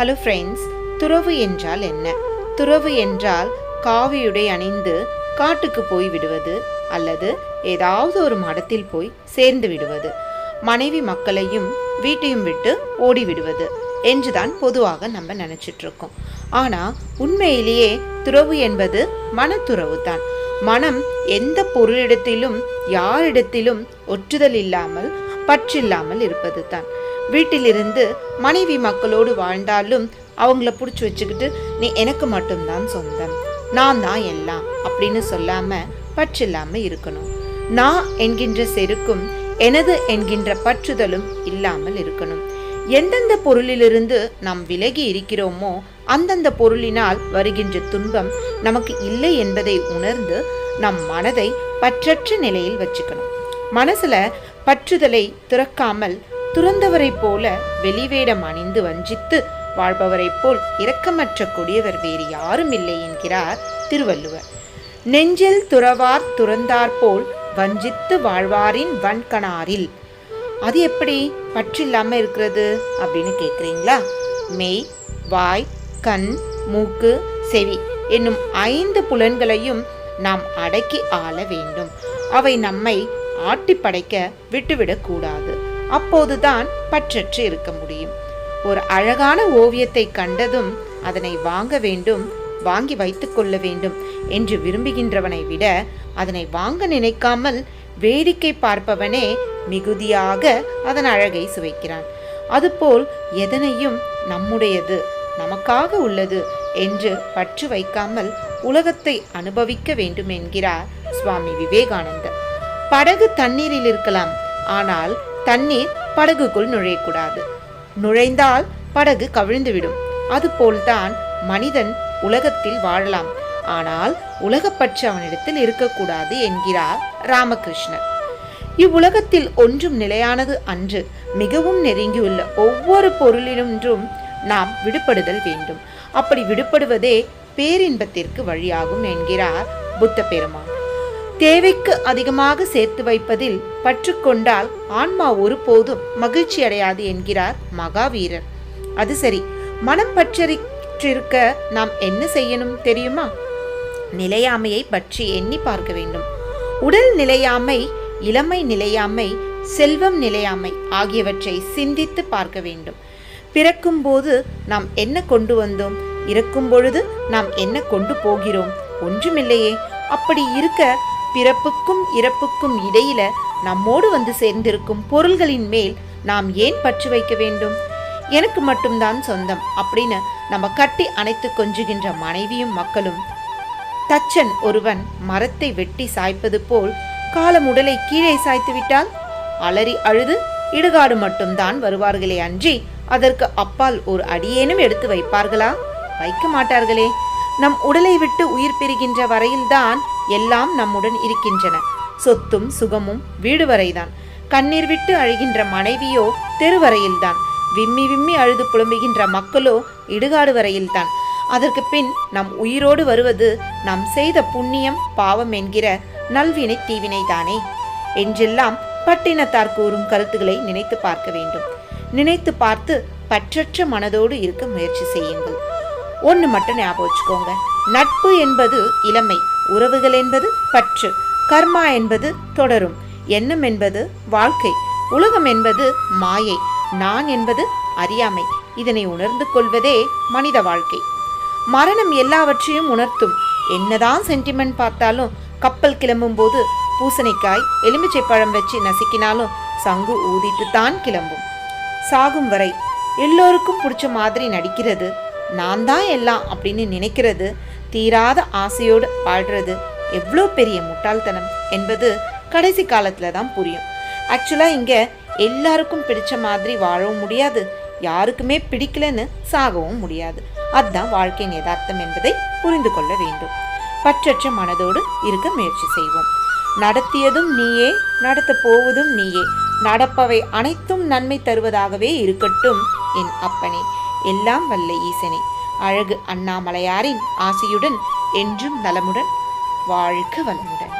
Hello friends துறவு என்றால் என்ன? துறவு என்றால் காவியுடை அணிந்து காட்டுக்கு போய் விடுவது அல்லது ஏதாவது ஒரு மடத்தில் போய் சேர்ந்து விடுவது. மனைவி மக்களையும் வீட்டையும் விட்டு ஓடி விடுவது என்றுதான் பொதுவாக நம்ம நினச்சிட்டு இருக்கோம் ஆனால் உண்மையிலேயே துறவு என்பது மனத்துறவு தான். மனம் எந்த பொருளிடத்திலும் யாரிடத்திலும் ஒற்றுதல் இல்லாமல் பற்றில்லாமல் இருப்பது தான் வீட்டிலிருந்து மனைவி மக்களோடு வாழ்ந்தாலும் அவங்கள பிடிச்சி வச்சுக்கிட்டு நீ எனக்கு மட்டும்தான் சொந்தம். நான் தான் எல்லாம் அப்படின்னு சொல்லாம பற்றில்லாம இருக்கணும். நான் என்கின்ற செருக்கும் எனது என்கின்ற பற்றுதலும் இல்லாமல் இருக்கணும். எந்தெந்த பொருளிலிருந்து நாம் விலகி இருக்கிறோமோ அந்தந்த பொருளினால் வருகின்ற துன்பம் நமக்கு இல்லை என்பதை உணர்ந்து நம் மனதை பற்றற்ற நிலையில் வச்சுக்கணும். மனசுல பற்றுதலை துறக்காமல் துறந்தவரைப் போல வெளிவேடம் அணிந்து வஞ்சித்து வாழ்பவரைப் போல் இரக்கமற்ற கொடியவர் வேறு யாரும் இல்லை என்கிறார் திருவள்ளுவர். நெஞ்சில் துறவார் துறந்தார் போல் வஞ்சித்து வாழ்வாரின் வன்கணாரில் அது எப்படி பற்றில்லாம இருக்கிறது அப்படின்னு கேட்குறீங்களா மெய் வாய் கண் மூக்கு செவி என்னும் ஐந்து புலன்களையும் நாம் அடக்கி ஆள வேண்டும். அவை நம்மை ஆட்டி படைக்க விட்டுவிடக்கூடாது அப்போதுதான் பற்றற்று இருக்க முடியும். ஒரு அழகான ஓவியத்தை கண்டதும் அதனை வாங்க வேண்டும் வாங்கி வைத்துக் கொள்ள வேண்டும் என்று விரும்புகின்றவனை விட அதனை வாங்க நினைக்காமல் வேடிக்கை பார்ப்பவனே மிகுதியாக அதன் அழகை சுவைக்கிறான். அதுபோல் எதனையும் நம்முடையது நமக்காக உள்ளது என்று பற்று வைக்காமல் உலகத்தை அனுபவிக்க வேண்டும் என்கிறார் சுவாமி விவேகானந்தர். படகு தண்ணீரில் இருக்கலாம். ஆனால் தண்ணீர் படகுக்குள் நுழையக்கூடாது. நுழைந்தால் படகு கவிழ்ந்துவிடும். அதுபோல்தான் மனிதன் உலகத்தில் வாழலாம். ஆனால் உலகப்பற்று அவனிடத்தில் இருக்கக்கூடாது என்கிறார் ராமகிருஷ்ணர். இவ்வுலகத்தில் ஒன்றும் நிலையானது அன்று மிகவும் நெருங்கியுள்ள ஒவ்வொரு பொருளினின்றும் நாம் விடுபடுதல் வேண்டும். அப்படி விடுபடுவதே பேரின்பத்திற்கு வழியாகும் என்கிறார் புத்த பெருமான். தேவைக்கு அதிகமாக சேர்த்து வைப்பதில் பற்று கொண்டால் ஆன்மா ஒருபோதும் மகிழ்ச்சி அடையாது என்கிறார் மகாவீரர். அது சரி மனம் பற்றறிற்றிருக்க நாம் என்ன செய்யணும் தெரியுமா? நிலையாமையை பற்றி எண்ணி பார்க்க வேண்டும். உடல் நிலையாமை இளமை நிலையாமை செல்வம் நிலையாமை ஆகியவற்றை சிந்தித்து பார்க்க வேண்டும். பிறக்கும்போது நாம் என்ன கொண்டு வந்தோம்? இறக்கும் பொழுது நாம் என்ன கொண்டு போகிறோம்? ஒன்றுமில்லையே. அப்படி இருக்க பிறப்புக்கும் இறப்புக்கும் இடையில நம்மோடு வந்து சேர்ந்திருக்கும் பொருள்களின் மேல் நாம் ஏன் பற்று வைக்க வேண்டும்? எனக்கு மட்டும்தான் சொந்தம் அப்படின்னு நம்ம கட்டி அணைத்து கொஞ்சுகின்ற மனைவியும் மக்களும் தச்சன் ஒருவன் மரத்தை வெட்டி சாய்ப்பது போல் காலம் உடலை கீழே சாய்த்து விட்டால்? அலறி அழுது இடுகாடு மட்டும்தான் வருவார்களே அன்றி அதற்கு அப்பால் ஒரு அடியேனும் எடுத்து வைப்பார்களா? வைக்க மாட்டார்களே. நம் உடலை விட்டு உயிர் பெறுகின்ற வரையில்தான் எல்லாம் நம்முடன் இருக்கின்றன. சொத்தும் சுகமும் வீடு வரைதான் கண்ணீர் விட்டு அழுகின்ற மனைவியோ தெருவரையில்தான். விம்மி விம்மி அழுது புலம்புகின்ற மக்களோ இடுகாடு வரையில்தான் அதற்கு பின் நம் உயிரோடு வருவது நாம் செய்த புண்ணியம் பாவம் என்கிற நல்வினை தீவினை தானே என்றெல்லாம் பட்டினத்தார் கூறும் கருத்துக்களை நினைத்து பார்க்க வேண்டும். நினைத்து பார்த்து பற்றற்ற மனதோடு இருக்க முயற்சி செய்யுங்கள். ஒன்று மட்டும் ஞாபகம் வச்சுக்கோங்க. நட்பு என்பது இளமை. உறவுகள் என்பது பற்று கர்மா என்பது தொடரும் எண்ணம் என்பது வாழ்க்கை உலகம் என்பது மாயை நான் என்பது அறியாமை. இதனை உணர்ந்து கொள்வதே மனித வாழ்க்கை. மரணம் எல்லாவற்றையும் உணர்த்தும். என்னதான் சென்டிமெண்ட் பார்த்தாலும் கப்பல் கிளம்பும் போது பூசணிக்காய் எலுமிச்சை பழம் வச்சு நசுக்கினாலும் சங்கு ஊதிட்டு தான் கிளம்பும். சாகும் வரை எல்லோருக்கும் பிடிச்ச மாதிரி நடிக்கிறது. நான் தான் எல்லாம் அப்படின்னு நினைக்கிறது. தீராத ஆசையோடு வாழ்றது எவ்வளோ பெரிய முட்டாள்தனம் என்பது கடைசி காலத்தில் தான் புரியும். ஆக்சுவலாக இங்கே எல்லாருக்கும் பிடிச்ச மாதிரி வாழவும் முடியாது யாருக்குமே பிடிக்கலன்னு சாகவும் முடியாது. அதுதான் வாழ்க்கையின் யதார்த்தம் என்பதை புரிந்து கொள்ள வேண்டும். பற்றற்ற மனதோடு இருக்க முயற்சி செய்வோம். நடத்தியதும் நீயே நடத்தப் போவதும் நீயே. நடப்பவை அனைத்தும் நன்மை தருவதாகவே இருக்கட்டும் என் அப்பனே. எல்லாம் வல்ல ஈசனே. அழகு அண்ணாமலையாரின் ஆசையுடன் என்றும் நலமுடன் வாழ்க வளமுடன்.